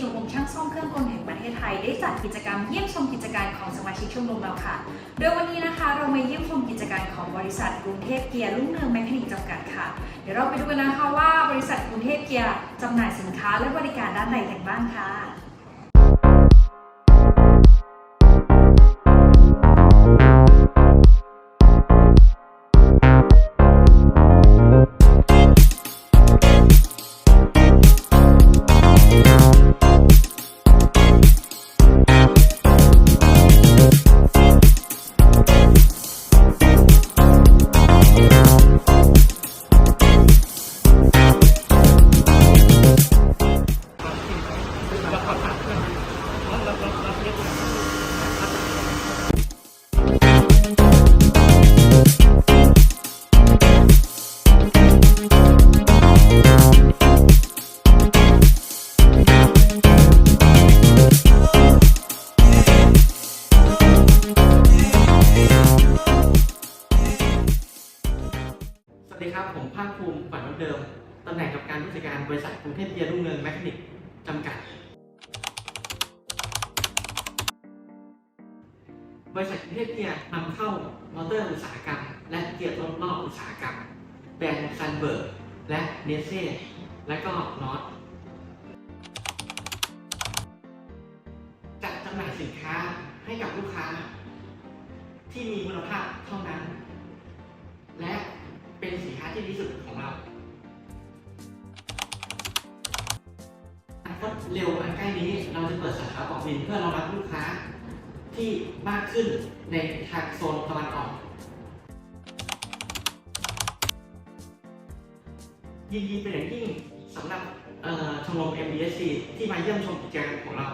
ชมรมช่างซ่อมเครื่องกลแห่งประเทศไทยได้จัดกิจกรรมเยี่ยมชมกิจการของสมาชิกชมรมเราค่ะ โดยวันนี้นะคะเรามาเยี่ยมชมกิจการของบริษัทกรุงเทพเกียร์ลุ่งเนืองแมคคานิกจำกัดค่ะ เดี๋ยวเราไปดูกันนะคะว่าบริษัทกรุงเทพเกียร์จำหน่ายสินค้าและบริการด้านใดกันบ้างค่ะ ดีครับ ผมภาคภูมิฝันวันเดิม ตำแหน่งกับการผู้จัดการบริษัทกรุงเทพเบียร์รุ่งเรืองแมคานิกจำกัด บริษัทกรุงเทพเกียร์นำเข้ามอเตอร์อุตสาหกรรม และเกียร์รถนอกอุตสาหกรรม แบรนด์ซันเบิร์กและเนเซ่และก็นอตจัดจำหน่ายสินค้าให้กับลูกค้า ที่มีคุณภาพเท่านั้น ที่ดีสุดของเราอนาคตเร็วอันใกล้นี้เราจะเปิดสาขาบอกบินเพื่อรองรับลูกค้าที่มากขึ้นในทางโซนตะวันออก ยินดีเป็นอย่างยิ่งสำหรับชมรม MBSC ที่มาเยี่ยมชมกิจกรรมของเรา